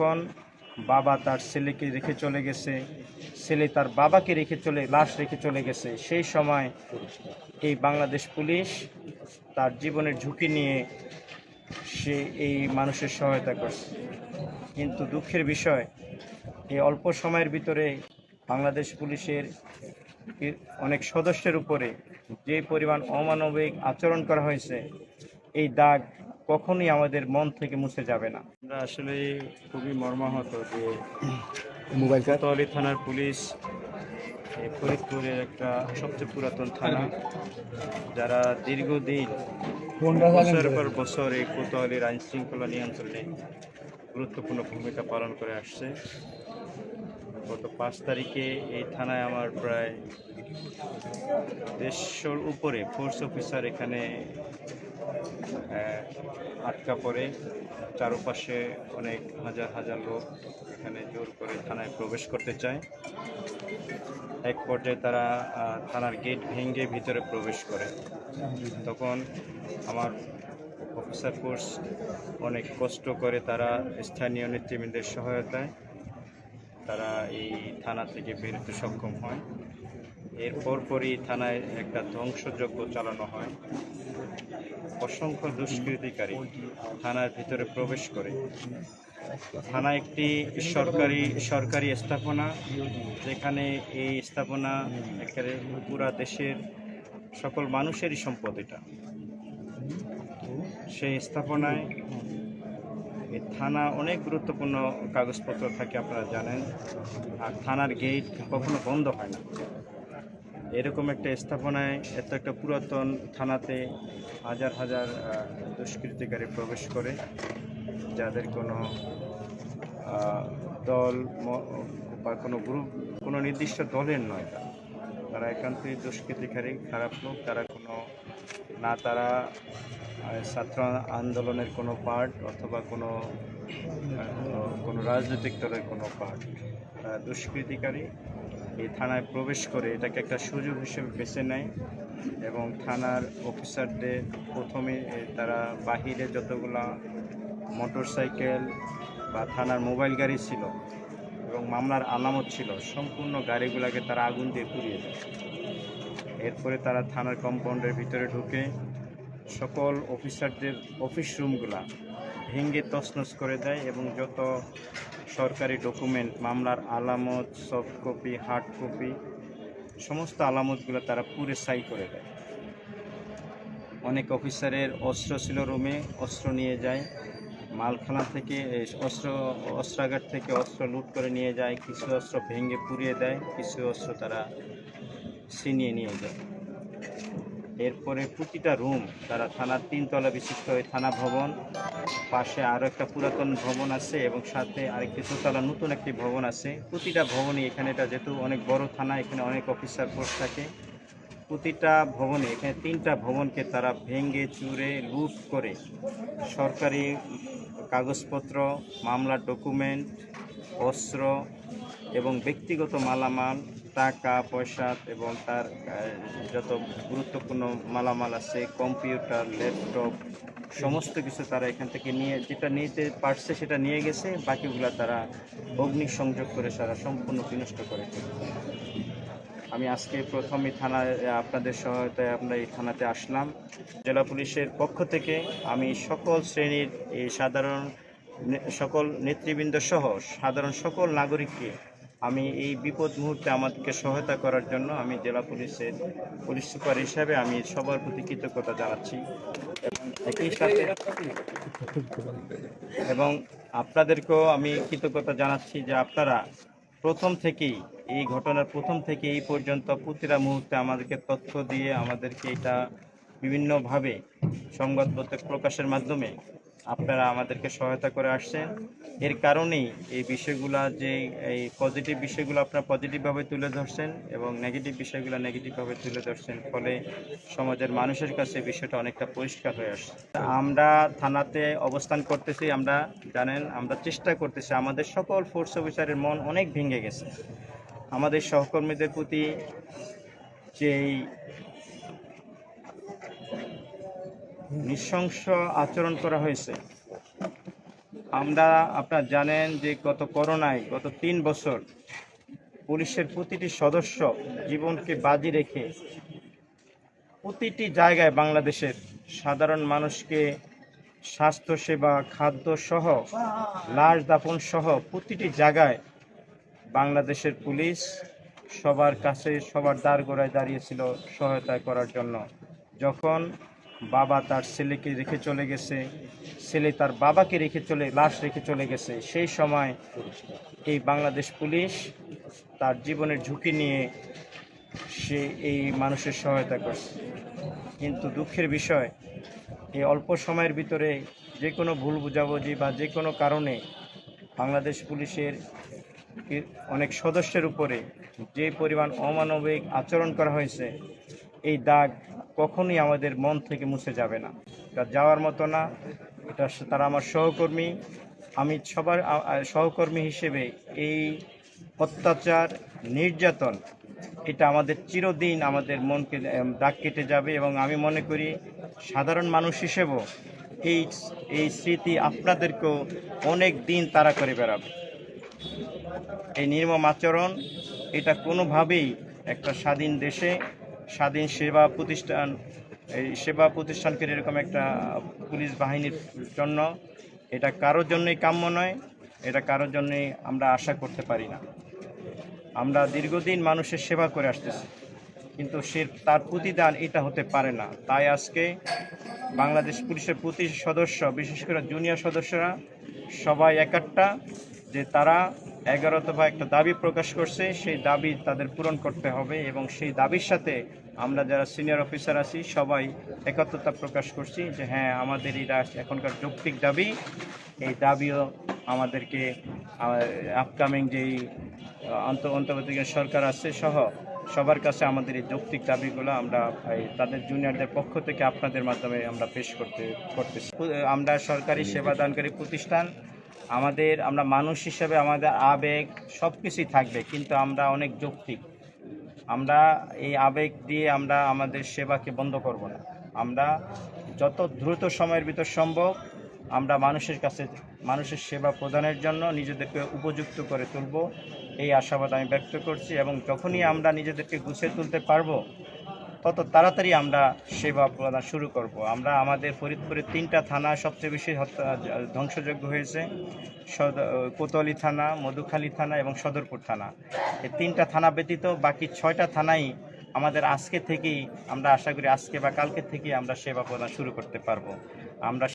যখন বাবা তার ছেলেকে রেখে চলে গেছে। ছেলে তার বাবাকে রেখে চলে, লাশ রেখে চলে গেছে। সেই সময় এই বাংলাদেশ পুলিশ তার জীবনের ঝুঁকি নিয়ে সে এই মানুষের সহায়তা করছে। কিন্তু দুঃখের বিষয়, এই অল্প সময়ের ভিতরে বাংলাদেশ পুলিশের অনেক সদস্যের উপরে যে পরিমাণ অমানবিক আচরণ করা হয়েছে, এই দাগ কখনোই আমাদের মন থেকে মুছে যাবে না। আমরা আসলে খুবই মর্মাহত যে মোবাইল কোতোয়ালি থানার পুলিশ এই ফরিদপুরের একটা সবচেয়ে পুরাতন থানা যারা দীর্ঘদিন বছরের পর বছর এই কোতোয়ালির আইন শৃঙ্খলা নিয়ন্ত্রণে গুরুত্বপূর্ণ ভূমিকা পালন করে আসছে। গত পাঁচ তারিখে এই থানায় আমার প্রায় দেড়শোর উপরে ফোর্স অফিসার এখানে আটকা পড়ে। চারপাশে অনেক হাজার হাজার লোক এখানে জোর করে থানায় প্রবেশ করতে চায়। এক পর্যায়ে তারা থানার গেট ভেঙে ভিতরে প্রবেশ করে। তখন আমার অফিসার ফোর্স অনেক কষ্ট করে তারা স্থানীয় নেতৃবৃন্দের সহায়তায় তারা এই থানা থেকে বেরোতে সক্ষম হয়। এর পরপরই থানায় একটা ধ্বংসযজ্ঞ চালানো হয়। অসংখ্য দুষ্কৃতিকারী থানার ভিতরে প্রবেশ করে। থানা একটি সরকারি সরকারি স্থাপনা, যেখানে এই স্থাপনা একেবারে পুরা দেশের সকল মানুষেরই সম্পদ এটা। সেই স্থাপনায় এই থানা অনেক গুরুত্বপূর্ণ কাগজপত্র থাকে, আপনারা জানেন। আর থানার গেট কখনো বন্ধ হয় না। এরকম একটা স্থাপনায় এত একটা পুরাতন থানাতে হাজার হাজার দুষ্কৃতিকারী প্রবেশ করে, যাদের কোনো দল বা কোনো গ্রুপ, কোনো নির্দিষ্ট দলের নয় তারা। একান্তই দুষ্কৃতিকারী, খারাপ লোক, তারা কোনো না তারা ছাত্র আন্দোলনের কোনো পার্ট অথবা কোনো কোনো রাজনৈতিক দলের কোনো পার্ট দুষ্কৃতিকারী এই থানায় প্রবেশ করে এটাকে একটা সুযোগ হিসেবে বেছে নেয় এবং থানার অফিসারদের প্রথমে তারা বাহিরে যতগুলা মোটর সাইকেল বা থানার মোবাইল গাড়ি ছিল এবং মামলার আলামত ছিল, সম্পূর্ণ গাড়িগুলোকে তারা আগুন দিয়ে পুড়িয়ে দেয়। এরপরে তারা থানার কম্পাউন্ডের ভিতরে ঢুকে সকল অফিসারদের অফিস রুমগুলা ভেঙে তছনছ করে দেয় এবং যত সরকারি ডকুমেন্ট, মামলার আলামত, সফট কপি, হার্ড কপি, সমস্ত আলামতগুলো তারা পুরে সাই করে দেয়। অনেক অফিসারের অস্ত্র ছিল রুমে, অস্ত্র নিয়ে যায়, মালখানা থেকে অস্ত্র, অস্ত্রাগার থেকে অস্ত্র লুট করে নিয়ে যায়, কিছু অস্ত্র ভেঙে পুড়িয়ে দেয়, কিছু অস্ত্র তারা ছিনিয়ে নিয়ে যায়। এরপরে প্রতিটা রুম তারা থানার তিনতলা বিশিষ্ট ওই থানা ভবন, পাশে আরও একটা পুরাতন ভবন আছে এবং সাথে আরেকটি দোতলা, নতুন একটি ভবন আছে। প্রতিটা ভবনই এখানে, এটা যেহেতু অনেক বড় থানা, এখানে অনেক অফিসার ফোর্স থাকে। প্রতিটা ভবনে, এখানে তিনটা ভবনকে তারা ভেঙে, চুরে, লুট করে সরকারি কাগজপত্র, মামলার ডকুমেন্ট অস্ত্র এবং ব্যক্তিগত মালামাল টাকা পয়সা এবং তার যত গুরুত্বপূর্ণ মালামাল আছে, কম্পিউটার, ল্যাপটপ, সমস্ত কিছু তারা এখান থেকে নিয়ে, যেটা নিতে পারছে সেটা নিয়ে গেছে, বাকিগুলা তারা অগ্নি সংযোগ করে সারা সম্পূর্ণ বিনষ্ট করে আমি আজকে প্রথমে থানায় আপনাদের সহায়তায় আমরা এই থানাতে আসলাম। জেলা পুলিশের পক্ষ থেকে আমি সকল শ্রেণির এই সাধারণ সকল নেতৃবৃন্দ সহ সাধারণ সকল নাগরিককে আমি এই বিপদ মুহূর্তে আমাদেরকে সহায়তা করার জন্য আমি জেলা পুলিশের পুলিশ সুপার হিসাবে আমি সবার প্রতি কৃতজ্ঞতা জানাচ্ছি। একই সাথে এবং আপনাদেরকেও আমি কৃতজ্ঞতা জানাচ্ছি যে আপনারা প্রথম থেকেই, এই ঘটনার প্রথম থেকে এই পর্যন্ত প্রতিটা মুহূর্তে আমাদেরকে তথ্য দিয়ে আমাদেরকে এটা বিভিন্নভাবে সংবাদপত্র প্রকাশের মাধ্যমে আপনারা আমাদেরকে সহায়তা করে আসছেন। এর কারণেই এই বিষয়গুলা যে, এই পজিটিভ বিষয়গুলো আপনারা পজিটিভভাবে তুলে ধরছেন এবং নেগেটিভ বিষয়গুলো নেগেটিভভাবে তুলে ধরছেন, ফলে সমাজের মানুষের কাছে বিষয়টা অনেকটা পরিষ্কার হয়ে আসছে। আমরা থানাতে অবস্থান করতেছি, আমরা জানেন, আমরা চেষ্টা করতেছি, আমাদের সকল ফোর্স অফিসারের মন অনেক ভেঙে গেছে। আমাদের সহকর্মীদের প্রতি যেই নৃশংস আচরণ করা হয়েছে। আমরা, আপনারা জানেন যে গত করোনায় গত তিন বছর পুলিশের প্রতিটি সদস্য জীবনকে বাজি রেখে প্রতিটি জায়গায় বাংলাদেশের সাধারণ মানুষকে স্বাস্থ্যসেবা খাদ্য সহ লাশ দাপন সহ প্রতিটি জায়গায় বাংলাদেশের পুলিশ সবার কাছে সবার দ্বার গোড়ায় দাঁড়িয়েছিল সহায়তা করার জন্য। যখন বাবা তার ছেলেকে রেখে চলে গেছে। ছেলে তার বাবাকে রেখে চলে, লাশ রেখে চলে গেছে। সেই সময় এই বাংলাদেশ পুলিশ তার জীবনের ঝুঁকি নিয়ে সে এই মানুষের সহায়তা করছে। কিন্তু দুঃখের বিষয়, এই অল্প সময়ের ভিতরে যে কোনো ভুল বুঝাবুঝি বা যে কোনো কারণে বাংলাদেশ পুলিশের অনেক সদস্যের উপরে যে পরিমাণ অমানবিক আচরণ করা হয়েছে, এই দাগ কখনোই আমাদের মন থেকে মুছে যাবে না। এটা যাওয়ার মতো না। এটা তারা আমার সহকর্মী। আমি সবার সহকর্মী হিসেবে এই অত্যাচার, নির্যাতন, এটা আমাদের চিরদিন আমাদের মনকে দাগ কেটে যাবে এবং আমি মনে করি সাধারণ মানুষ হিসেবেও এই এই স্মৃতি আপনাদেরকেও অনেক দিন তাড়া করে বেড়াবে। এই নির্মম আচরণ, এটা কোনোভাবেই একটা স্বাধীন দেশে স্বাধীন সেবা প্রতিষ্ঠান, এই সেবা প্রতিষ্ঠানকে এরকম একটা পুলিশ বাহিনীর জন্য, এটা কারোর জন্যই কাম্য নয়, এটা কারোর জন্যই আমরা আশা করতে পারি না। আমরা দীর্ঘদিন মানুষের সেবা করে আসতেছি, কিন্তু সে, তার প্রতিদান এটা হতে পারে না। তাই আজকে বাংলাদেশ পুলিশের প্রতি সদস্য, বিশেষ করে জুনিয়র সদস্যরা, সবাই একাট্টা যে তারা এগারো দফা একটা দাবি প্রকাশ করছে, সেই দাবি তাদের পূরণ করতে হবে এবং সেই দাবির সাথে আমরা যারা সিনিয়র অফিসার আছি, সবাই একত্রতা প্রকাশ করছি যে হ্যাঁ আমাদের এই এখনকার যৌক্তিক দাবি। এই দাবিও আমাদেরকে আপকামিং যেই অন্তর্বর্তীকালীন সরকার আছে সহ, সবার কাছে আমাদের এই যৌক্তিক দাবিগুলো আমরা তাদের জুনিয়রদের পক্ষ থেকে আপনাদের মাধ্যমে আমরা পেশ করতে করতেছি। আমরা সরকারি সেবাদানকারী প্রতিষ্ঠান আমাদের, আমরা মানুষ হিসেবে আমাদের আবেগ সব কিছুই থাকবে, কিন্তু আমরা অনেক যৌক্তিক। আমরা এই আবেগ দিয়ে আমরা আমাদের সেবাকে বন্ধ করব না। আমরা যত দ্রুত সময়ের ভিতর সম্ভব আমরা মানুষের কাছে, মানুষের সেবা প্রদানের জন্য নিজেদেরকে উপযুক্ত করে তুলব। এই আশাবাদ আমি ব্যক্ত করছি এবং যখনই আমরা নিজেদেরকে গুছিয়ে তুলতে পারব তত তাড়াতাড়ি আমরা সেবা প্রদান শুরু করব। আমরা আমাদের ফরিদপুরের তিনটা থানা সবচেয়ে বেশি ধ্বংসযোগ্য হয়েছে। কোতোয়ালি থানা, মধুখালী থানা এবং সদরপুর থানা। এই তিনটা থানা ব্যতীত বাকি ছয়টা থানাই আমাদের আজকে থেকেই আমরা আশা করি আজকে বা কালকে থেকেই আমরা সেবা প্রদান শুরু করতে পারব। আমরা